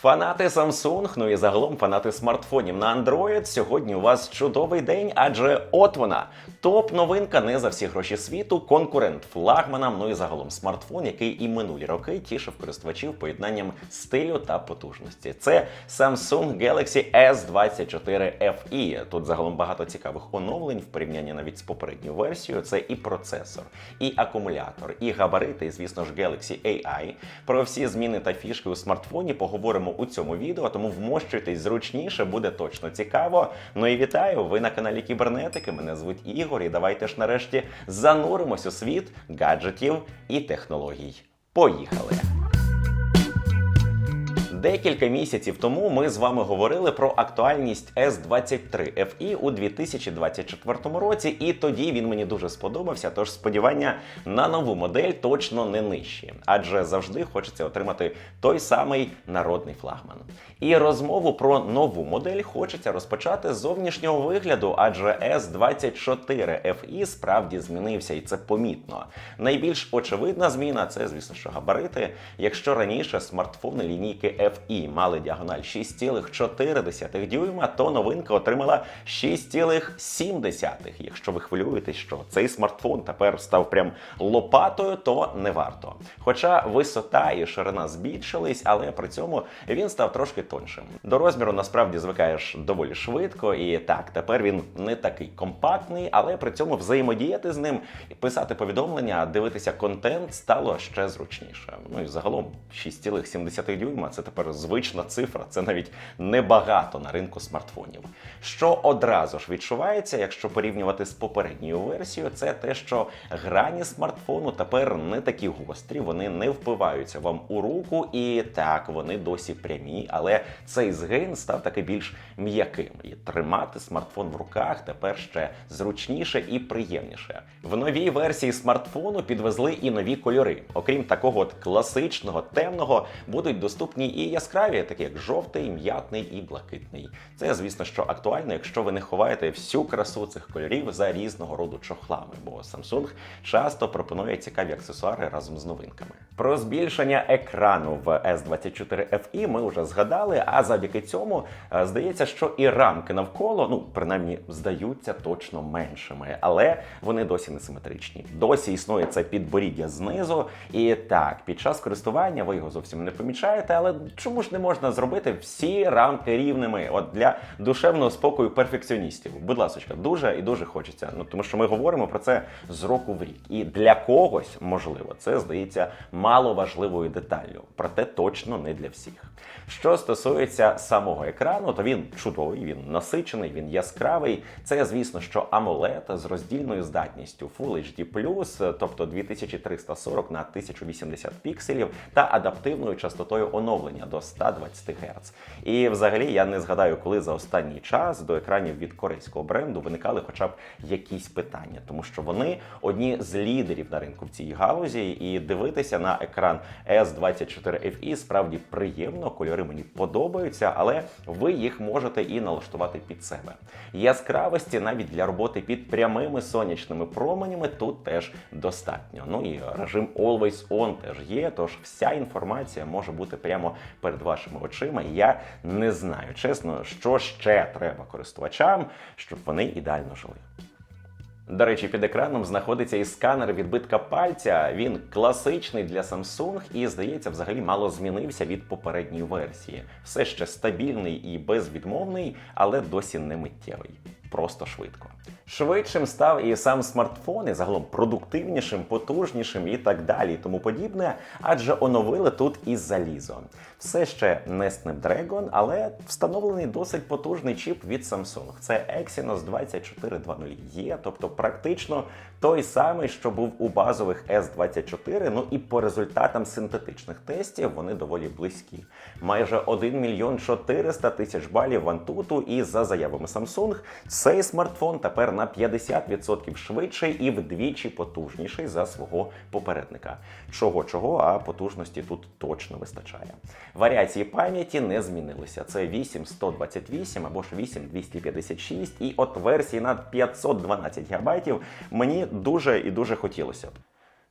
Фанати Samsung, ну і загалом фанати смартфонів на Android. Сьогодні у вас чудовий день, адже от вона топ-новинка не за всі гроші світу, конкурент флагманам. Ну і загалом смартфон, який і минулі роки тішив користувачів поєднанням стилю та потужності. Це Samsung Galaxy S24 FE. Тут загалом багато цікавих оновлень в порівнянні навіть з попередньою версією. Це і процесор, і акумулятор, і габарити, і звісно ж Galaxy AI. Про всі зміни та фішки у смартфоні поговоримо у цьому відео, тому вмощуйтесь зручніше, буде точно цікаво. Ну і вітаю! Ви на каналі Кібернетики. Мене звуть Ігор. І давайте ж нарешті зануримось у світ гаджетів і технологій. Поїхали! Декілька місяців тому ми з вами говорили про актуальність S23 FE у 2024 році, і тоді він мені дуже сподобався. Тож сподівання на нову модель точно не нижчі, адже завжди хочеться отримати той самий народний флагман. І розмову про нову модель хочеться розпочати з зовнішнього вигляду, адже S24 FE справді змінився, і це помітно. Найбільш очевидна зміна це, звісно, що габарити. Якщо раніше смартфони лінійки FE мали діагональ 6,4 дюйма, то новинка отримала 6,7. Якщо ви хвилюєтесь, що цей смартфон тепер став прям лопатою, то не варто. Хоча висота і ширина збільшились, але при цьому він став трошки тоншим. До розміру насправді звикаєш доволі швидко, і так, тепер він не такий компактний, але при цьому взаємодіяти з ним, писати повідомлення, дивитися контент стало ще зручніше. Ну і загалом 6,7 дюйма це тепер звична цифра, це навіть небагато на ринку смартфонів. Що одразу ж відчувається, якщо порівнювати з попередньою версією, це те, що грані смартфону тепер не такі гострі, вони не впиваються вам у руку, і так вони досі прямі, але цей згин став таки більш м'яким. І тримати смартфон в руках тепер ще зручніше і приємніше. В новій версії смартфону підвезли і нові кольори. Окрім такого от класичного темного, будуть доступні і яскраві, такі як жовтий, м'ятний і блакитний. Це, звісно, що актуально, якщо ви не ховаєте всю красу цих кольорів за різного роду чохлами, бо Samsung часто пропонує цікаві аксесуари разом з новинками. Про збільшення екрану в S24 FE ми вже згадали. А завдяки цьому е, здається, що і рамки навколо, ну принаймні, здаються точно меншими, але вони досі не симетричні. Досі існує це підборіддя знизу, і так, під час користування ви його зовсім не помічаєте. Але чому ж не можна зробити всі рамки рівними? От для душевного спокою перфекціоністів. Будь ласка, дуже і дуже хочеться. Ну тому що ми говоримо про це з року в рік. І для когось, можливо, це здається мало важливою деталлю, проте точно не для всіх. Що стосується самого екрану, то він чудовий, він насичений, він яскравий. Це, звісно, що AMOLED з роздільною здатністю Full HD+, тобто 2340 на 1080 пікселів, та адаптивною частотою оновлення до 120 Гц. І взагалі я не згадаю, коли за останній час до екранів від корейського бренду виникали хоча б якісь питання, тому що вони одні з лідерів на ринку в цій галузі, і дивитися на екран S24 FE справді приємно. Кольори мені подобаються, але ви їх можете і налаштувати під себе. Яскравості навіть для роботи під прямими сонячними променями тут теж достатньо. Ну і режим Always On теж є. Тож вся інформація може бути прямо перед вашими очима. І я не знаю, чесно, що ще треба користувачам, щоб вони ідеально жили. До речі, під екраном знаходиться і сканер відбитка пальця. Він класичний для Samsung і, здається, взагалі мало змінився від попередньої версії. Все ще стабільний і безвідмовний, але досі не миттєвий. Просто швидко. Швидшим став і сам смартфон, і загалом продуктивнішим, потужнішим і так далі, і тому подібне, адже оновили тут і залізо. Все ще не Snapdragon, але встановлений досить потужний чіп від Samsung. Це Exynos 2420E, тобто практично той самий, що був у базових S24. Ну і по результатам синтетичних тестів вони доволі близькі. Майже 1 мільйон 400 тисяч балів вантуту, і за заявами Samsung, цей смартфон тепер на 50% швидший і вдвічі потужніший за свого попередника. Чого чого, а потужності тут точно вистачає. Варіації пам'яті не змінилися. Це 8128 або ж 8256, і от версії на 512 ГБ мені дуже і дуже хотілося б.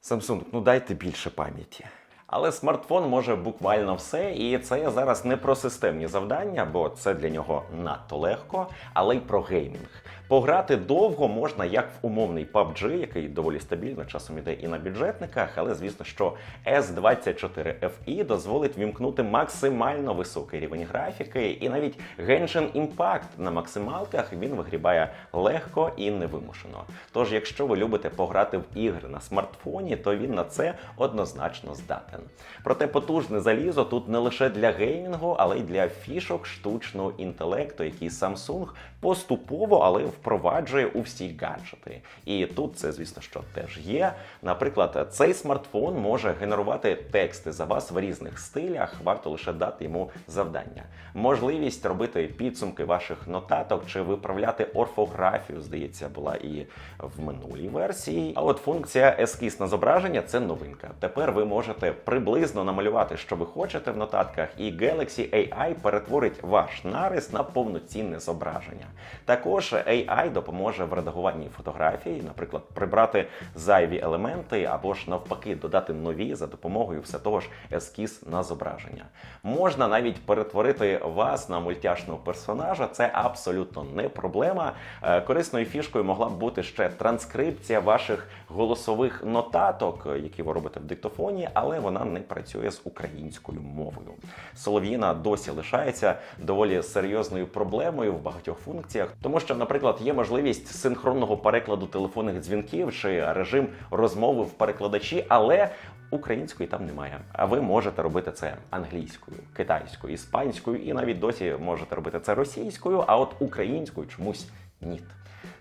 Samsung, ну дайте більше пам'яті. Але смартфон може буквально все, і це зараз не про системні завдання, бо це для нього надто легко, але й про геймінг. Пограти довго можна як в умовний PUBG, який доволі стабільно часом іде і на бюджетниках, але звісно, що S24 FE дозволить вімкнути максимально високий рівень графіки, і навіть Genshin Impact на максималках він вигрібає легко і невимушено. Тож, якщо ви любите пограти в ігри на смартфоні, то він на це однозначно здатен. Проте потужне залізо тут не лише для геймінгу, але й для фішок штучного інтелекту, які Samsung поступово, але впроваджує у всі гаджети. І тут це, звісно, що теж є. Наприклад, цей смартфон може генерувати тексти за вас в різних стилях. Варто лише дати йому завдання. Можливість робити підсумки ваших нотаток чи виправляти орфографію, здається, була і в минулій версії. А от функція ескіз на зображення це новинка. Тепер ви можете приблизно намалювати, що ви хочете в нотатках, і Galaxy AI перетворить ваш нарис на повноцінне зображення. Також AI допоможе в редагуванні фотографій, наприклад, прибрати зайві елементи або ж навпаки додати нові за допомогою все того ж ескіз на зображення. Можна навіть перетворити вас на мультяшного персонажа. Це абсолютно не проблема. Е, Корисною фішкою могла б бути ще транскрипція ваших голосових нотаток, які ви робите в диктофоні, але вона не працює з українською мовою. Солов'їна досі лишається доволі серйозною проблемою в багатьох функціях, тому що, наприклад, є можливість синхронного перекладу телефонних дзвінків чи режим розмови в перекладачі, але Української там немає. А ви можете робити це англійською, китайською, іспанською, і навіть досі можете робити це російською, а от українською чомусь ні.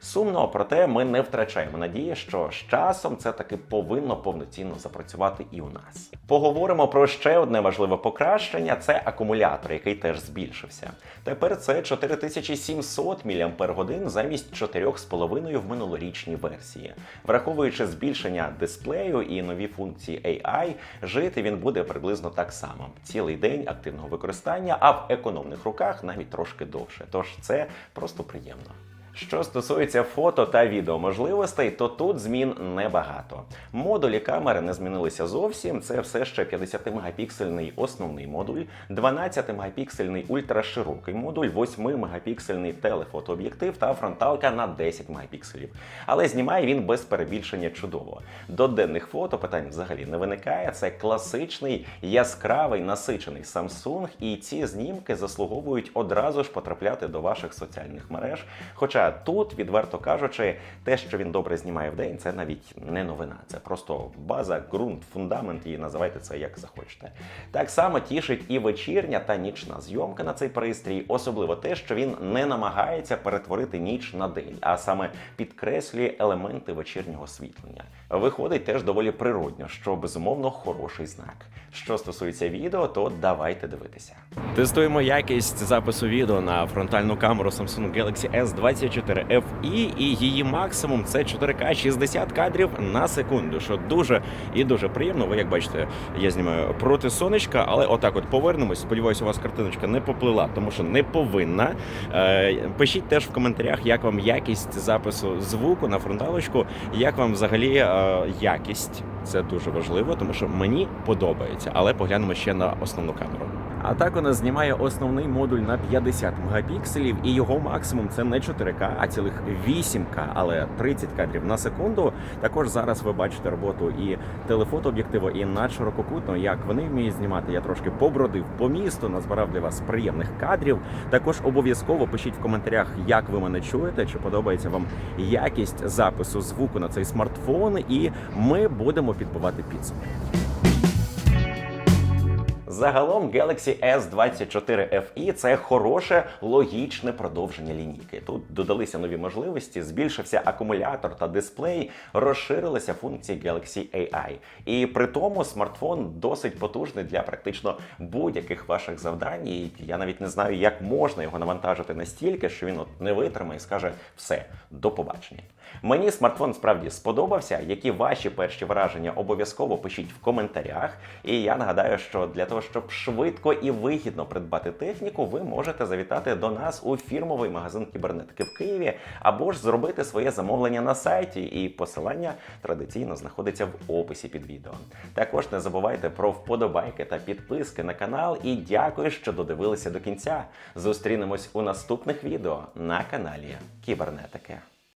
Сумно, проте ми не втрачаємо надії, що з часом це таки повинно повноцінно запрацювати і у нас. Поговоримо про ще одне важливе покращення: це акумулятор, який теж збільшився. Тепер це 4700 мАч замість 4,5 в минулорічній версії. Враховуючи збільшення дисплею і нові функції AI, жити він буде приблизно так само: цілий день активного використання, а в економних руках навіть трошки довше. Тож це просто приємно. Що стосується фото та відео можливостей, то тут змін небагато. Модулі камери не змінилися зовсім. Це все ще 50-мегапіксельний основний модуль, 12-мегапіксельний ультраширокий модуль, 8-мегапіксельний телефотооб'єктив та фронталка на 10 мегапікселів. Але знімає він без перебільшення чудово. До денних фото питань взагалі не виникає. Це класичний яскравий насичений Samsung, і ці знімки заслуговують одразу ж потрапляти до ваших соціальних мереж. Хоча тут, відверто кажучи, те, що він добре знімає в день, це навіть не новина. Це просто база, ґрунт, фундамент, і називайте це як захочете. Так само тішить і вечірня та нічна зйомка на цей пристрій, особливо те, що він не намагається перетворити ніч на день, а саме підкреслює елементи вечірнього освітлення. Виходить теж доволі природньо, що безумовно хороший знак. Що стосується відео, то давайте дивитися. Тестуємо якість запису відео на фронтальну камеру Samsung Galaxy S24 FE, і її максимум це 4К 60 кадрів на секунду, що дуже і дуже приємно. Ви як бачите, я знімаю проти сонечка, але отак от повернемось. Сподіваюся, у вас картиночка не поплила, тому що не повинна. Е, Пишіть теж в коментарях, як вам якість запису звуку на фронталочку, як вам взагалі е, якість. Це дуже важливо, тому що мені подобається, але поглянемо ще на основну камеру. А так нас знімає основний модуль на 50 мегапікселів, і його максимум це не 4К, а цілих 8К, але 30 кадрів на секунду. Також зараз ви бачите роботу і телефотооб'єктиву, і надширококутно, як вони вміють знімати. Я трошки побродив по місту, назбирав для вас приємних кадрів. Також обов'язково пишіть в коментарях, як ви мене чуєте, чи подобається вам якість запису звуку на цей смартфон, і ми будемо підбивати підсумки. Загалом Galaxy S24 FE – це хороше логічне продовження лінійки. Тут додалися нові можливості, збільшився акумулятор та дисплей, розширилися функції Galaxy AI. І при тому смартфон досить потужний для практично будь-яких ваших завдань. І я навіть не знаю, як можна його навантажити настільки, що він от не витримає і скаже все, до побачення. Мені смартфон справді сподобався. Які ваші перші враження обов'язково пишіть в коментарях. І я нагадаю, що для того, щоб швидко і вигідно придбати техніку, ви можете завітати до нас у фірмовий магазин кібернетики в Києві або ж зробити своє замовлення на сайті. І посилання традиційно знаходиться в описі під відео. Також не забувайте про вподобайки та підписки на канал. І дякую, що додивилися до кінця. Зустрінемось у наступних відео на каналі Кібернетики.